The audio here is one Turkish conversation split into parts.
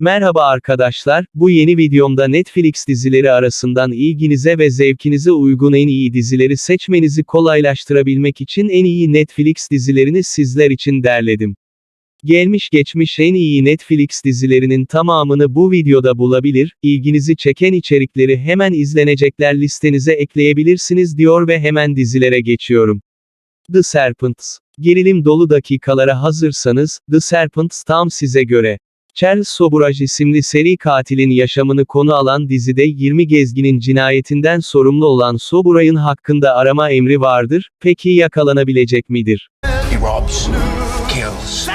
Merhaba arkadaşlar, bu yeni videomda Netflix dizileri arasından ilginize ve zevkinize uygun en iyi dizileri seçmenizi kolaylaştırabilmek için en iyi Netflix dizilerini sizler için derledim. Gelmiş geçmiş en iyi Netflix dizilerinin tamamını bu videoda bulabilir, ilginizi çeken içerikleri hemen izlenecekler listenize ekleyebilirsiniz diyor ve hemen dizilere geçiyorum. The Serpents. Gerilim dolu dakikalara hazırsanız, The Serpents tam size göre. Charles Soburaj isimli seri katilin yaşamını konu alan dizide 20 gezginin cinayetinden sorumlu olan Soburay'ın hakkında arama emri vardır, peki yakalanabilecek midir? He robs, kills,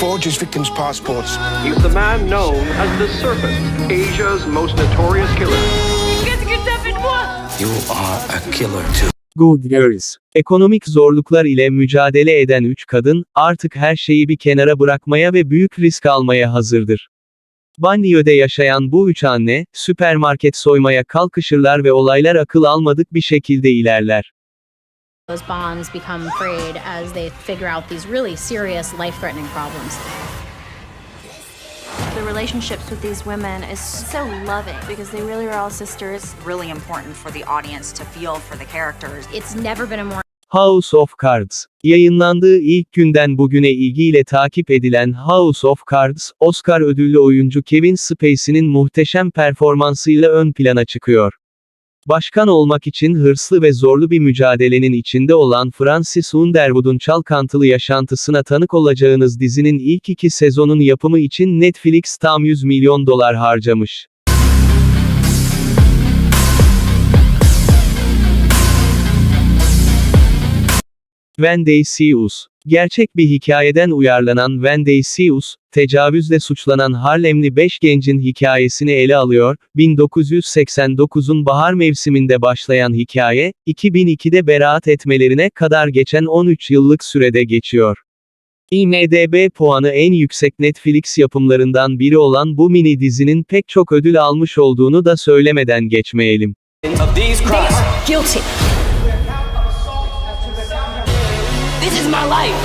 forges victims' passports. He's the man known as the Serpent, Asia's most notorious killer. You are a killer too. Good Girls. Ekonomik zorluklar ile mücadele eden üç kadın, artık her şeyi bir kenara bırakmaya ve büyük risk almaya hazırdır. Banliyö'de yaşayan bu üç anne, süpermarket soymaya kalkışırlar ve olaylar akıl almadık bir şekilde ilerler. Those bonds become frayed as they figure out these really serious life threatening problems. The relationships with these women is so loving because they really are all sisters. really important for the audience to feel for the characters. It's never been a more House of Cards. Yayınlandığı ilk günden bugüne ilgiyle takip edilen House of Cards, Oscar ödüllü oyuncu Kevin Spacey'nin muhteşem performansıyla ön plana çıkıyor. Başkan olmak için hırslı ve zorlu bir mücadelenin içinde olan Francis Underwood'un çalkantılı yaşantısına tanık olacağınız dizinin ilk iki sezonun yapımı için Netflix tam 100 milyon dolar harcamış. When They Us. Gerçek bir hikayeden uyarlanan When They See Us, tecavüzle suçlanan Harlemli 5 gencin hikayesini ele alıyor. 1989'un bahar mevsiminde başlayan hikaye, 2002'de beraat etmelerine kadar geçen 13 yıllık sürede geçiyor. IMDb puanı en yüksek Netflix yapımlarından biri olan bu mini dizinin pek çok ödül almış olduğunu da söylemeden geçmeyelim. Guilty. This is my life.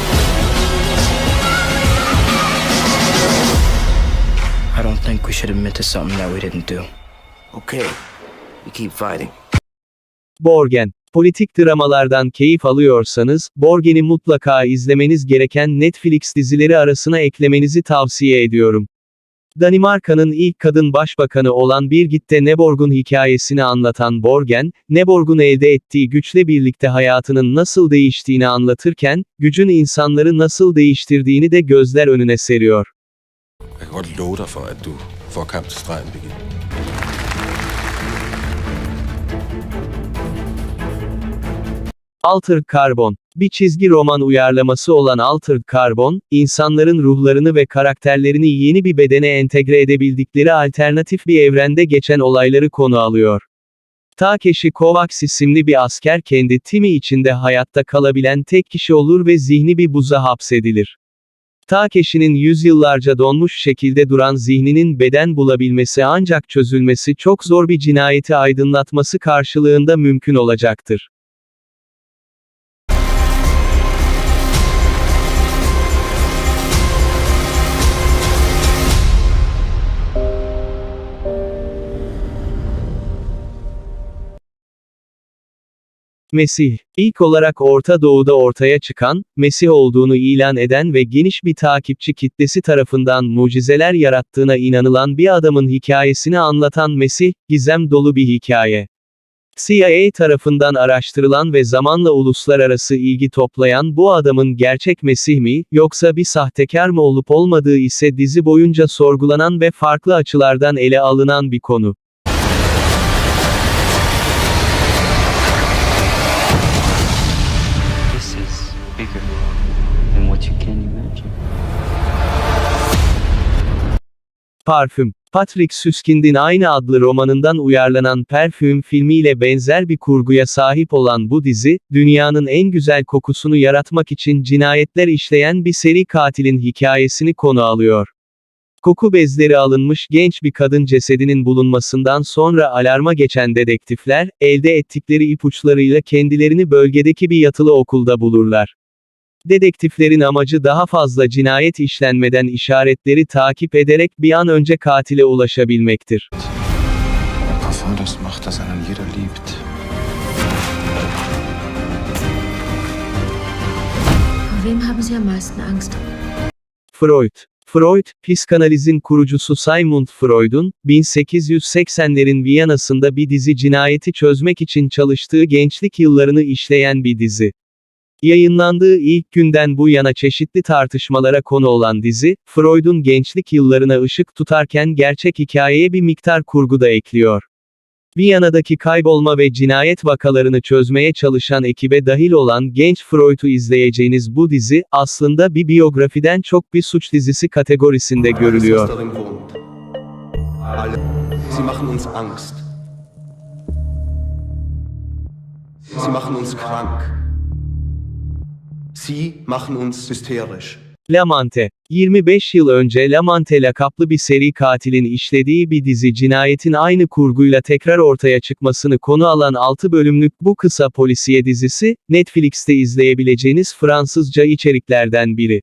I don't think we should admit to something that we didn't do. Okay, we keep fighting. Borgen. Politik dramalardan keyif alıyorsanız, Borgen'i mutlaka izlemeniz gereken Netflix dizileri arasına eklemenizi tavsiye ediyorum. Danimarka'nın ilk kadın başbakanı olan Birgitte Neborg'un hikayesini anlatan Borgen, Neborg'un elde ettiği güçle birlikte hayatının nasıl değiştiğini anlatırken, gücün insanları nasıl değiştirdiğini de gözler önüne seriyor. Jeg kan godt love dig for, at du får kamp til stregen, Birgit. Altered Carbon. Bir çizgi roman uyarlaması olan Altered Carbon, insanların ruhlarını ve karakterlerini yeni bir bedene entegre edebildikleri alternatif bir evrende geçen olayları konu alıyor. Takeshi Kovacs isimli bir asker kendi timi içinde hayatta kalabilen tek kişi olur ve zihni bir buza hapsedilir. Takeshi'nin yüzyıllarca donmuş şekilde duran zihninin beden bulabilmesi ancak çözülmesi çok zor bir cinayeti aydınlatması karşılığında mümkün olacaktır. Mesih, ilk olarak Orta Doğu'da ortaya çıkan, Mesih olduğunu ilan eden ve geniş bir takipçi kitlesi tarafından mucizeler yarattığına inanılan bir adamın hikayesini anlatan Mesih, gizem dolu bir hikaye. CIA tarafından araştırılan ve zamanla uluslararası ilgi toplayan bu adamın gerçek Mesih mi, yoksa bir sahtekar mı olup olmadığı ise dizi boyunca sorgulanan ve farklı açılardan ele alınan bir konu. Parfüm. Patrick Süskind'in aynı adlı romanından uyarlanan Parfüm filmiyle benzer bir kurguya sahip olan bu dizi, dünyanın en güzel kokusunu yaratmak için cinayetler işleyen bir seri katilin hikayesini konu alıyor. Koku bezleri alınmış genç bir kadın cesedinin bulunmasından sonra alarma geçen dedektifler, elde ettikleri ipuçlarıyla kendilerini bölgedeki bir yatılı okulda bulurlar. Dedektiflerin amacı daha fazla cinayet işlenmeden işaretleri takip ederek bir an önce katile ulaşabilmektir. Freud Freud, psikanalizin kurucusu Sigmund Freud'un, 1880'lerin Viyana'sında bir dizi cinayeti çözmek için çalıştığı gençlik yıllarını işleyen bir dizi. Yayınlandığı ilk günden bu yana çeşitli tartışmalara konu olan dizi, Freud'un gençlik yıllarına ışık tutarken gerçek hikayeye bir miktar kurgu da ekliyor. Viyana'daki kaybolma ve cinayet vakalarını çözmeye çalışan ekibe dahil olan genç Freud'u izleyeceğiniz bu dizi, aslında bir biyografiden çok bir suç dizisi kategorisinde görülüyor. Sie machen uns Angst. Sie machen uns krank. Sie machen uns hysterisch. Lamante 25 yıl önce Lamante lakaplı bir seri katilin işlediği bir dizi cinayetin aynı kurguyla tekrar ortaya çıkmasını konu alan 6 bölümlük bu kısa polisiye dizisi, Netflix'te izleyebileceğiniz Fransızca içeriklerden biri.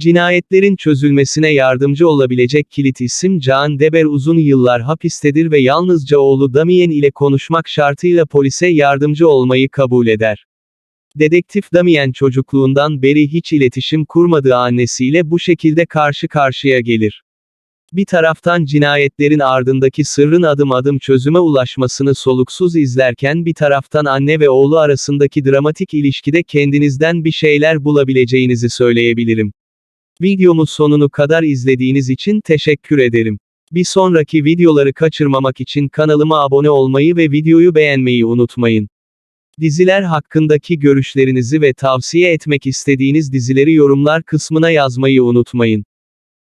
Cinayetlerin çözülmesine yardımcı olabilecek kilit isim Jean Deber uzun yıllar hapistedir ve yalnızca oğlu Damien ile konuşmak şartıyla polise yardımcı olmayı kabul eder. Dedektif Damien çocukluğundan beri hiç iletişim kurmadığı annesiyle bu şekilde karşı karşıya gelir. Bir taraftan cinayetlerin ardındaki sırrın adım adım çözüme ulaşmasını soluksuz izlerken bir taraftan anne ve oğlu arasındaki dramatik ilişkide kendinizden bir şeyler bulabileceğinizi söyleyebilirim. Videomu sonunu kadar izlediğiniz için teşekkür ederim. Bir sonraki videoları kaçırmamak için kanalıma abone olmayı ve videoyu beğenmeyi unutmayın. Diziler hakkındaki görüşlerinizi ve tavsiye etmek istediğiniz dizileri yorumlar kısmına yazmayı unutmayın.